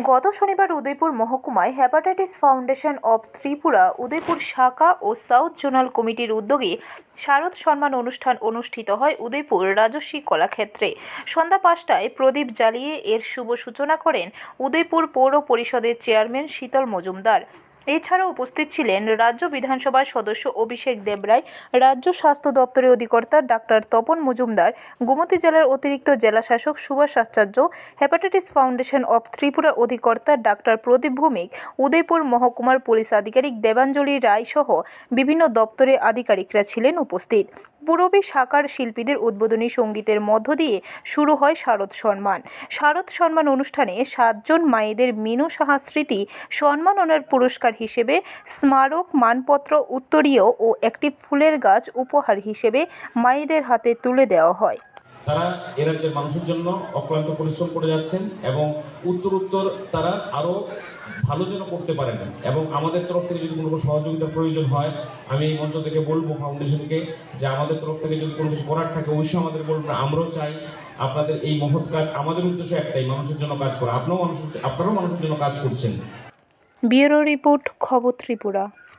গত শনিবার Udaipur মহকুমায় hepatitis foundation of Tripura, Udaipur শাখা ও সাউথ জোনাল কমিটির উদ্যোগে শারদ সম্মান অনুষ্ঠান অনুষ্ঠিত হয় উদয়পুর রাজস্বী কলাক্ষেত্রে। সন্ধ্যা পাঁচটায় প্রদীপ জ্বালিয়ে এর শুভ সূচনা করেন উদয়পুর পৌর পরিষদের চেয়ারম্যান শীতল মজুমদার। এছাড়াও উপস্থিত ছিলেন রাজ্য বিধানসভার সদস্য অভিষেক দেবরায়, রাজ্য স্বাস্থ্য দপ্তরের অধিকর্তা ডাক্তার তপন মজুমদার, গোমতী জেলার অতিরিক্ত জেলা শাসক Subhash Acharya, hepatitis foundation of ত্রিপুরার অধিকর্তা ডাক্তার প্রদীপ ভৌমিক, উদয়পুর মহকুমার পুলিশ আধিকারিক দেবাঞ্জলি রায় সহ বিভিন্ন দপ্তরের আধিকারিকরা ছিলেন উপস্থিত। পূরবী শাখার শিল্পীদের উদ্বোধনী সঙ্গীতের মধ্য দিয়ে শুরু হয় শারদ সম্মান। শারদ সম্মান অনুষ্ঠানে সাতজন মায়েদের মিনু সাহা স্মৃতি সম্মাননার পুরস্কার হিসেবে স্মারক, মানপত্র, উত্তরীয় ও একটি ফুলের গাছ উপহার হিসেবে মায়েদের হাতে তুলে দেওয়া হয়। তারা এ রাজ্যের মানুষের জন্য অক্লান্ত পরিশ্রম করে যাচ্ছেন এবং উত্তর উত্তর তারা আরও ভালো যেন করতে পারেন এবং আমাদের তরফ থেকে যদি কোনো সহযোগিতার প্রয়োজন হয়, আমি এই মঞ্চ থেকে বলব ফাউন্ডেশনকে যে আমাদের তরফ থেকে যদি কোনো কিছু করার থাকে, অবশ্যই আমাদের বলবেন আমরাও চাই আপনাদের এই মহৎ কাজ আমাদের উদ্দেশ্য একটাই, মানুষের জন্য কাজ করা। আপনারাও মানুষের আপনারাও মানুষের জন্য কাজ করছেন। ব্যুরো রিপোর্ট খবর ত্রিপুরা।